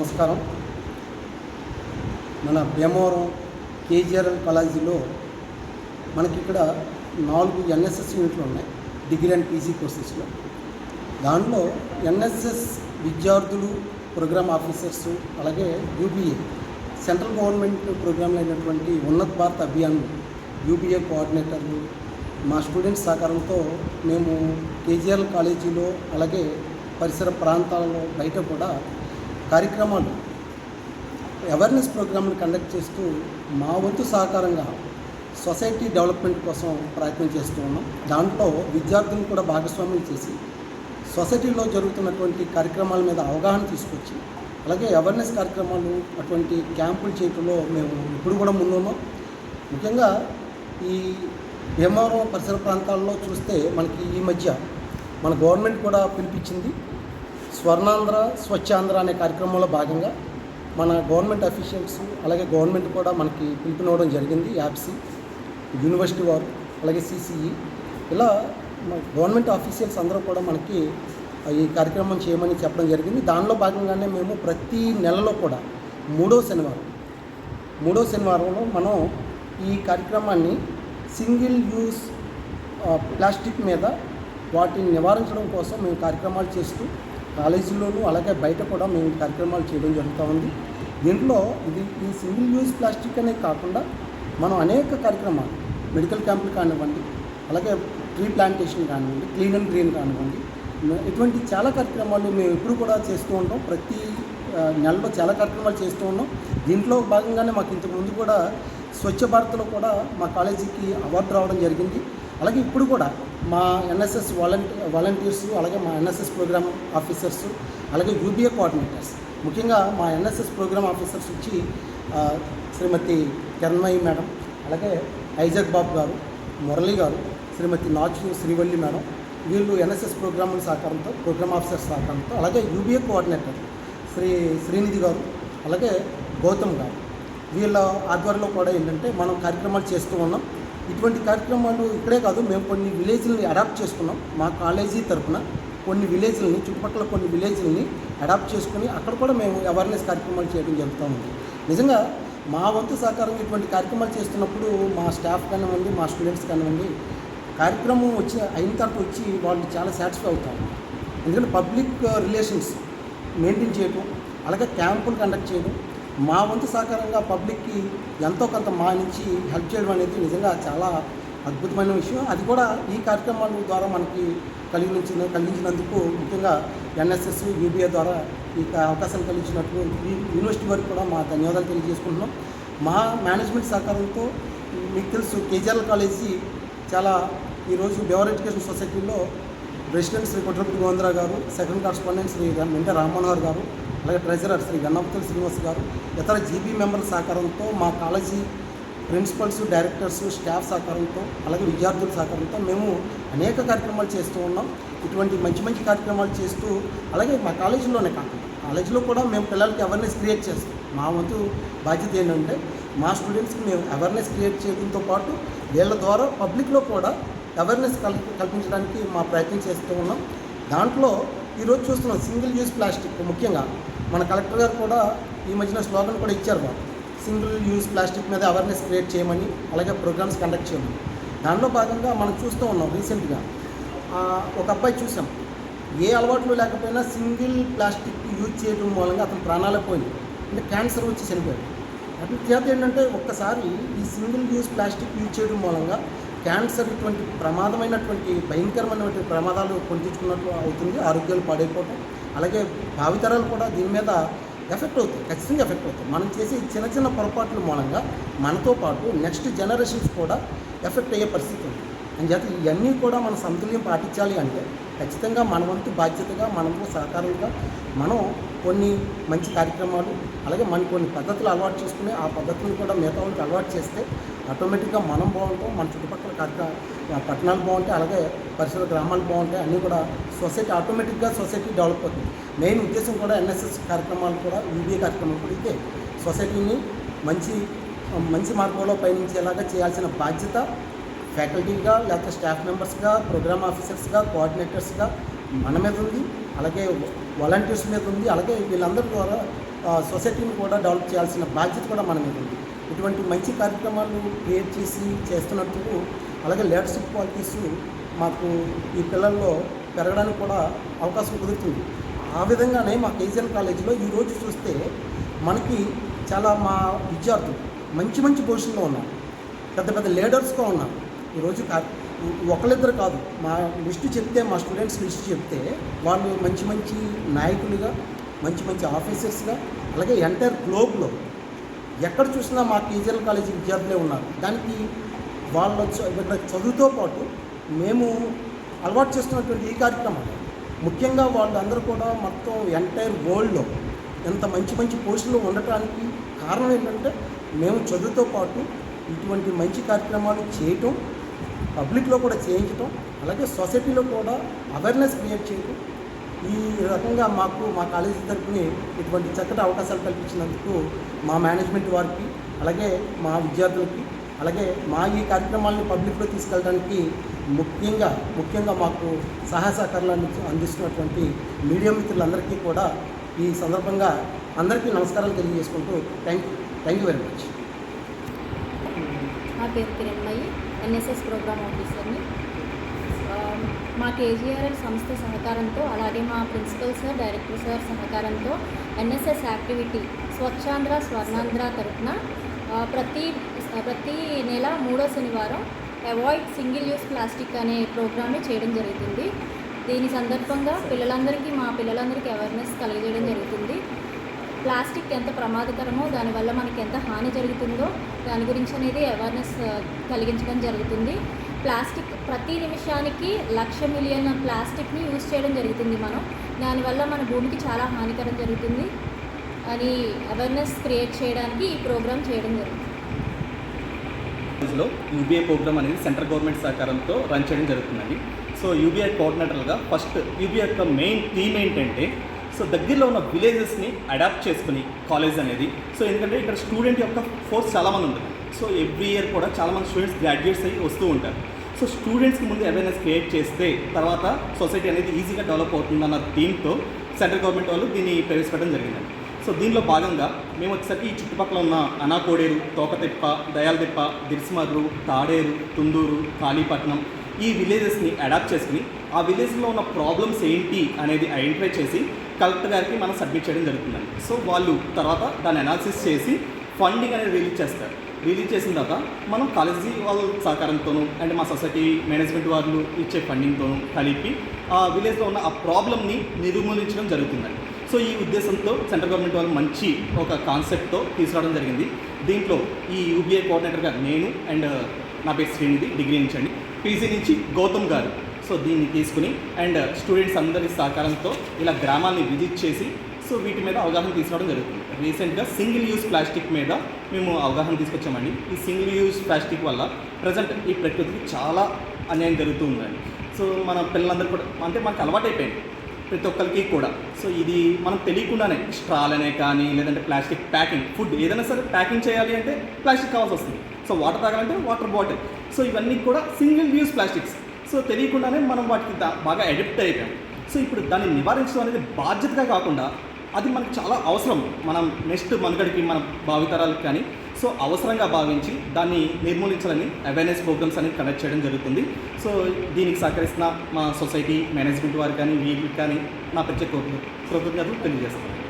నమస్కారం. మన భీమవరం కేజీఆర్ఎల్ కాలేజీలో మనకి ఇక్కడ నాలుగు ఎన్ఎస్ఎస్ యూనిట్లు ఉన్నాయి డిగ్రీ అండ్ పీజీ కోర్సెస్లో. దాంట్లో ఎన్ఎస్ఎస్ విద్యార్థులు ప్రోగ్రామ్ ఆఫీసర్స్ అలాగే యూబీఏ సెంట్రల్ గవర్నమెంట్ ప్రోగ్రాంలు అయినటువంటి ఉన్నత్ భారత్ అభియాన్ యూబీఏ కోఆర్డినేటర్లు మా స్టూడెంట్స్ సహకారంతో మేము కేజీఆర్ కాలేజీలో అలాగే పరిసర ప్రాంతాలలో బయట కూడా కార్యక్రమాలు. అవేర్నెస్ ప్రోగ్రాంలు కండక్ట్ చేస్తూ మా వంతు సహకారంగా సొసైటీ డెవలప్మెంట్ కోసం ప్రయత్నం చేస్తూ ఉన్నాం. దాంట్లో విద్యార్థులను కూడా భాగస్వామ్యం చేసి సొసైటీలో జరుగుతున్నటువంటి కార్యక్రమాల మీద అవగాహన తీసుకొచ్చి అలాగే అవేర్నెస్ కార్యక్రమాలు అటువంటి క్యాంపులు చేయటంలో మేము ఇప్పుడు కూడా ముందున్నాం. ముఖ్యంగా ఈ భీమవరం పరిసర ప్రాంతాల్లో చూస్తే మనకి ఈ మధ్య మన గవర్నమెంట్ కూడా పిలిపించింది. స్వర్ణాంధ్ర స్వచ్ఛాంధ్ర అనే కార్యక్రమంలో భాగంగా మన గవర్నమెంట్ అఫీషియల్స్ అలాగే గవర్నమెంట్ కూడా మనకి పిలుపునివ్వడం జరిగింది యాప్సీ యూనివర్సిటీ వారు అలాగే సిసిఈ. ఇలా మన గవర్నమెంట్ ఆఫీషియల్స్ అందరూ కూడా మనకి ఈ కార్యక్రమం చేయమని చెప్పడం జరిగింది. దానిలో భాగంగానే మేము ప్రతి నెలలో కూడా మూడో శనివారం మూడో శనివారంలో మనం ఈ కార్యక్రమాన్ని సింగిల్ యూస్ ప్లాస్టిక్ మీద వాటిని నివారించడం కోసం మేము కార్యక్రమాలు చేస్తూ కాలేజీలోనూ అలాగే బయట కూడా మేము కార్యక్రమాలు చేయడం జరుగుతూ ఉంది. దీంట్లో ఇది ఈ సింగిల్ యూజ్ ప్లాస్టిక్ అనే కాకుండా మనం అనేక కార్యక్రమాలు మెడికల్ క్యాంపులు కానివ్వండి అలాగే ట్రీ ప్లాంటేషన్ కానివ్వండి క్లీన్ అండ్ గ్రీన్ కానివ్వండి ఇటువంటి చాలా కార్యక్రమాలు మేము ఎప్పుడు కూడా చేస్తూ ఉంటాం. ప్రతి నెలలో చాలా కార్యక్రమాలు చేస్తూ ఉన్నాం. దీంట్లో భాగంగానే మాకు ఇంతకు ముందు కూడా స్వచ్ఛ భారత్లో కూడా మా కాలేజీకి అవార్డు రావడం జరిగింది. అలాగే ఇప్పుడు కూడా మా ఎన్ఎస్ఎస్ వాలంటీ వాలంటీర్స్ అలాగే మా ఎన్ఎస్ఎస్ ప్రోగ్రామ్ ఆఫీసర్స్ అలాగే యూబీఏ కోఆర్డినేటర్స్. ముఖ్యంగా మా ఎన్ఎస్ఎస్ ప్రోగ్రామ్ ఆఫీసర్స్ వచ్చి శ్రీమతి కిరణ్మయి మేడం అలాగే ఐజక్ బాబు గారు మురళి గారు శ్రీమతి నాచు శ్రీవల్లి మేడం వీళ్ళు ఎన్ఎస్ఎస్ ప్రోగ్రామ్ సహకారంతో ప్రోగ్రామ్ ఆఫీసర్ సహకారంతో అలాగే యూబీఏ కోఆర్డినేటర్ శ్రీ శ్రీనిధి గారు అలాగే గౌతమ్ గారు. వీళ్ళ ఆధ్వర్యంలో కూడా ఏంటంటే మనం కార్యక్రమాలు చేస్తూ ఉన్నాం. ఇటువంటి కార్యక్రమాలు ఇక్కడే కాదు మేము కొన్ని విలేజ్లని అడాప్ట్ చేసుకున్నాం. మా కాలేజీ తరఫున కొన్ని విలేజ్లని చుట్టుపక్కల కొన్ని విలేజ్లని అడాప్ట్ చేసుకుని అక్కడ కూడా మేము అవేర్నెస్ కార్యక్రమాలు చేయడం జరుగుతూ ఉంది. నిజంగా మా వంతు సహకారంగా ఇటువంటి కార్యక్రమాలు చేస్తున్నప్పుడు మా స్టాఫ్ కానివ్వండి మా స్టూడెంట్స్ కానివ్వండి కార్యక్రమం వచ్చి అయిన తర్వాత వచ్చి వాళ్ళు చాలా సాటిస్ఫై అవుతారు. ఎందుకంటే పబ్లిక్ రిలేషన్స్ మెయింటైన్ చేయడం అలాగే క్యాంపులు కండక్ట్ చేయడం మా వంతు సహకారంగా పబ్లిక్కి ఎంతో కొంత మా నుంచి హెల్ప్ చేయడం అనేది నిజంగా చాలా అద్భుతమైన విషయం. అది కూడా ఈ కార్యక్రమాల ద్వారా మనకి కలిగించిన కలిగించినందుకు ముఖ్యంగా ఎన్ఎస్ఎస్ యూబీఏ ద్వారా ఈ అవకాశం కలిగించినట్లు ఈ యూనివర్సిటీ వారికి కూడా మా ధన్యవాదాలు తెలియజేసుకుంటున్నాం. మా మేనేజ్మెంట్ సహకారంతో మీకు తెలుసు కేజీఆర్ కాలేజీ చాలా ఈరోజు బెవర్ ఎడ్యుకేషన్ సొసైటీలో president Shri Kotrapati Govindarao garu second correspondent Shri వెంట రామ్మోహన్ గారు అలాగే ట్రెజరర్ శ్రీ గన్నపతుల శ్రీనివాస్ గారు ఇతర జీబీ మెంబర్ల సహకారంతో మా కాలేజీ ప్రిన్సిపల్స్ డైరెక్టర్స్ స్టాఫ్ సహకారంతో అలాగే విద్యార్థుల సహకారంతో మేము అనేక కార్యక్రమాలు చేస్తూ ఉన్నాం. ఇటువంటి మంచి మంచి కార్యక్రమాలు చేస్తూ అలాగే మా కాలేజీలోనే కాకుండా కాలేజీలో కూడా మేము పిల్లలకి అవేర్నెస్ క్రియేట్ చేస్తాం. మా వంతు బాధ్యత ఏంటంటే మా స్టూడెంట్స్కి మేము అవేర్నెస్ క్రియేట్ చేయడంతో పాటు వీళ్ళ ద్వారా పబ్లిక్లో కూడా అవేర్నెస్ కల్ కల్పించడానికి మా ప్రయత్నం చేస్తూ ఉన్నాం. దాంట్లో ఈరోజు చూస్తున్నాం సింగిల్ యూజ్ ప్లాస్టిక్ ముఖ్యంగా మన కలెక్టర్ గారు కూడా ఈ మధ్యన స్లోగన్ కూడా ఇచ్చారు మాకు. సింగిల్ యూజ్ ప్లాస్టిక్ మీద అవేర్నెస్ క్రియేట్ చేయమని అలాగే ప్రోగ్రామ్స్ కండక్ట్ చేయమని. దానిలో భాగంగా మనం చూస్తూ ఉన్నాం రీసెంట్గా ఒక అబ్బాయి చూసాం. ఏ అలవాట్లు లేకపోయినా సింగిల్ ప్లాస్టిక్ యూజ్ చేయడం మూలంగా అతను ప్రాణాలే పోయింది అంటే క్యాన్సర్ వచ్చి చనిపోయాడు. అటు చేత ఏంటంటే ఒక్కసారి ఈ సింగిల్ యూజ్ ప్లాస్టిక్ యూజ్ చేయడం మూలంగా క్యాన్సర్ ఇటువంటి ప్రమాదమైనటువంటి భయంకరమైనటువంటి ప్రమాదాలు పొందించుకున్నట్లు అవుతుంది. ఆరోగ్యాలు పాడైపోవటం అలాగే భావితరాలు కూడా దీని మీద ఎఫెక్ట్ అవుతాయి. ఖచ్చితంగా ఎఫెక్ట్ అవుతాయి. మనం చేసే చిన్న చిన్న పొరపాట్ల మూలంగా మనతో పాటు నెక్స్ట్ జనరేషన్స్ కూడా ఎఫెక్ట్ అయ్యే పరిస్థితి ఉంది. అంచేత ఇవన్నీ కూడా మన సమతుల్యం పాటించాలి అంటే ఖచ్చితంగా మన వంతు బాధ్యతగా మనము సహకారంగా మనం కొన్ని మంచి కార్యక్రమాలు అలాగే మన కొన్ని పద్ధతులు అలవాటు చేసుకుని ఆ పద్ధతులను కూడా మిగతా వాళ్ళకి అలవాటు చేస్తే ఆటోమేటిక్గా మనం బాగుంటాం మన చుట్టుపక్కల కార్య పట్టణాలు బాగుంటాయి అలాగే పరిసర గ్రామాలు బాగుంటాయి అన్నీ కూడా సొసైటీ ఆటోమేటిక్గా సొసైటీ డెవలప్ అవుతుంది. మెయిన్ ఉద్దేశం కూడా ఎన్ఎస్ఎస్ కార్యక్రమాలు కూడా యూబీఏ కార్యక్రమాలు కూడా ఇదే. సొసైటీని మంచి మంచి మార్గంలో పయనించేలాగా చేయాల్సిన బాధ్యత ఫ్యాకల్టీగా లేకపోతే స్టాఫ్ మెంబర్స్గా ప్రోగ్రామ్ ఆఫీసర్స్గా కోఆర్డినేటర్స్గా మన మీద ఉంది అలాగే వాలంటీర్స్ మీద ఉంది అలాగే వీళ్ళందరి ద్వారా సొసైటీని కూడా డెవలప్ చేయాల్సిన బాధ్యత కూడా మన మీద ఉంది. ఇటువంటి మంచి కార్యక్రమాలు క్రియేట్ చేసి చేస్తున్నందుకు అలాగే లీడర్షిప్ క్వాలిటీస్ మాకు ఈ పిల్లల్లో పెరగడానికి కూడా అవకాశం కుదురుతుంది. ఆ విధంగానే మా కేజీఎల్ కాలేజీలో ఈరోజు చూస్తే మనకి చాలా మా విద్యార్థులు మంచి మంచి పొజిషన్లో ఉన్నారు. పెద్ద పెద్ద లీడర్స్గా ఉన్నారు. ఈరోజు కా ఒకళ్ళిద్దరు కాదు మా లిస్టు చెప్తే మా స్టూడెంట్స్ లిస్ట్ చెప్తే వాళ్ళు మంచి మంచి నాయకులుగా మంచి మంచి ఆఫీసర్స్గా అలాగే ఎంటైర్ గ్లోబ్లో ఎక్కడ చూసినా మా కేజీఎల్ కాలేజీ విద్యార్థులే ఉన్నారు. దానికి వాళ్ళ చ- ఇక్కడ చదువుతో పాటు మేము అలవాటు చేస్తున్నటువంటి ఈ కార్యక్రమాలు ముఖ్యంగా వాళ్ళందరూ కూడా మొత్తం ఎంటైర్ వరల్డ్లో ఎంత మంచి మంచి పోస్టులు ఉండటానికి కారణం ఏంటంటే మేము చదువుతో పాటు ఇటువంటి మంచి కార్యక్రమాలు చేయటం పబ్లిక్లో కూడా చేయించటం అలాగే సొసైటీలో కూడా అవేర్నెస్ క్రియేట్ చేయటం ఈ రకంగా మాకు మా కాలేజీ తరఫుని ఇటువంటి చక్కటి అవకాశాలు కల్పించినందుకు మా మేనేజ్మెంట్ వారికి అలాగే మా విద్యార్థులకి అలాగే మా ఈ కార్యక్రమాలను పబ్లిక్లో తీసుకెళ్ళడానికి ముఖ్యంగా ముఖ్యంగా మాకు సహాయ సహకారాలను అందిస్తున్నటువంటి మీడియా మిత్రులందరికీ కూడా ఈ సందర్భంగా అందరికీ నమస్కారాలు తెలియజేసుకుంటూ thank you thank you very much నా పేరు కిరణ్మయి ఎన్ఎస్ఎస్ ప్రోగ్రామ్ ఆఫీసర్ని. మా కేజీఆర్ఎల్ సంస్థ సహకారంతో అలాగే మా ప్రిన్సిపల్ సార్ డైరెక్టర్ సార్ సహకారంతో ఎన్ఎస్ఎస్ యాక్టివిటీ స్వచ్ఛాంధ్ర స్వర్ణాంధ్ర తరఫున ప్రతి ప్రతి నెల మూడో శనివారం అవాయిడ్ సింగిల్ యూస్ ప్లాస్టిక్ అనే ప్రోగ్రామ్ని చేయడం జరుగుతుంది. దీని సందర్భంగా పిల్లలందరికీ మా పిల్లలందరికీ అవేర్నెస్ కలిగజేయడం జరుగుతుంది. ప్లాస్టిక్ ఎంత ప్రమాదకరమో దానివల్ల మనకి ఎంత హాని జరుగుతుందో దాని గురించి అనేది అవేర్నెస్ కలిగించడం జరుగుతుంది. ప్లాస్టిక్ ప్రతి నిమిషానికి లక్ష మిలియన్ ప్లాస్టిక్ని యూజ్ చేయడం జరుగుతుంది మనం. దానివల్ల మన భూమికి చాలా హానికరం జరుగుతుంది. అని అవేర్నెస్ క్రియేట్ చేయడానికి ఈ ప్రోగ్రామ్ చేయడం జరుగుతుంది. లో యూబీఐ ప్రోగ్రామ్ అనేది సెంట్రల్ గవర్నమెంట్ సహకారంతో రన్ చేయడం జరుగుతుందండి. సో యూబీఐ కోఆర్డినేటర్గా ఫస్ట్ యూబీఐ యొక్క మెయిన్ థీమ్ ఏంటంటే సో దగ్గరలో ఉన్న విలేజెస్ని అడాప్ట్ చేసుకుని కాలేజ్ అనేది. సో ఎందుకంటే ఇక్కడ స్టూడెంట్ యొక్క ఫోర్స్ చాలామంది ఉంటుంది సో ఎవ్రీ ఇయర్ కూడా చాలామంది స్టూడెంట్స్ గ్రాడ్యుయేట్స్ అయ్యి వస్తూ ఉంటారు. సో స్టూడెంట్స్కి ముందు అవేర్నెస్ క్రియేట్ చేస్తే తర్వాత సొసైటీ అనేది ఈజీగా డెవలప్ అవుతుందన్న థీమ్తో సెంట్రల్ గవర్నమెంట్ వాళ్ళు దీన్ని ప్రవేశపెట్టడం జరిగింది సో దీనిలో భాగంగా మేము వచ్చేసరికి ఈ చుట్టుపక్కల ఉన్న అనాకోడేరు తోకతిప్ప దయాలదిప్ప దిర్స్మర్రు తాడేరు తుందూరు కాళీపట్నం ఈ విలేజెస్ని అడాప్ట్ చేసుకుని ఆ విలేజ్లో ఉన్న ప్రాబ్లమ్స్ ఏంటి అనేది ఐడెంటిఫై చేసి కలెక్టర్ గారికి మనం సబ్మిట్ చేయడం జరుగుతుందండి. సో వాళ్ళు తర్వాత దాన్ని అనాలిసిస్ చేసి ఫండింగ్ అనేది రిలీజ్ చేస్తారు. రిలీజ్ చేసిన తర్వాత మనం కాలేజీ వాళ్ళ సహకారంతోనూ అండ్ మా సొసైటీ మేనేజ్మెంట్ వాళ్ళు ఇచ్చే ఫండింగ్తోనూ కలిపి ఆ విలేజ్లో ఉన్న ఆ ప్రాబ్లమ్ని నిర్మూలించడం జరుగుతుందండి. సో ఈ ఉద్దేశంతో సెంట్రల్ గవర్నమెంట్ వాళ్ళు మంచి ఒక కాన్సెప్ట్తో తీసుకురావడం జరిగింది. దీంట్లో ఈ యూబీఐ కోఆర్డినేటర్గా నేను అండ్ నా పేరు శ్రీనిధి డిగ్రీ నుంచి అండి. పీజీ నుంచి గౌతమ్ గారు. సో దీన్ని తీసుకుని అండ్ స్టూడెంట్స్ అందరి సహకారంతో ఇలా గ్రామాన్ని విజిట్ చేసి సో వీటి మీద అవగాహన తీసుకురావడం జరుగుతుంది. రీసెంట్గా సింగిల్ యూజ్ ప్లాస్టిక్ మీద మేము అవగాహన తీసుకొచ్చామండి. ఈ సింగిల్ యూజ్ ప్లాస్టిక్ వల్ల ప్రజెంట్ ఈ ప్రకృతికి చాలా అన్యాయం జరుగుతూ ఉందండి. సో మన పిల్లలందరూ కూడా అంటే మనకు అలవాటైపోయింది ప్రతి ఒక్కరికి కూడా. సో ఇది మనం తెలియకుండానే స్ట్రాలనే కానీ లేదంటే ప్లాస్టిక్ ప్యాకింగ్ ఫుడ్ ఏదైనా సరే ప్యాకింగ్ చేయాలి అంటే ప్లాస్టిక్ కావాల్సి వస్తుంది. సో వాటర్ తాగాలంటే వాటర్ బాటిల్. సో ఇవన్నీ కూడా సింగిల్ యూజ్ ప్లాస్టిక్స్. సో తెలియకుండానే మనం వాటికి బాగా అడిక్ట్ అయిపోయాం. సో ఇప్పుడు దాన్ని నివారించడం అనేది బాధ్యతగా కాకుండా అది మనకు చాలా అవసరం. మనం నెక్స్ట్ మనగడికి మన భావితరాలకు కానీ సో అవసరంగా భావించి దాన్ని నిర్మూలించాలని అవేర్నెస్ ప్రోగ్రామ్స్ అనేది కండక్ట్ చేయడం జరుగుతుంది. సో దీనికి సహకరిస్తున్న మా సొసైటీ మేనేజ్మెంట్ వారికి కానీ వీళ్ళకి కానీ నా ప్రత్యేక కృతజ్ఞతలు తెలియజేస్తున్నాను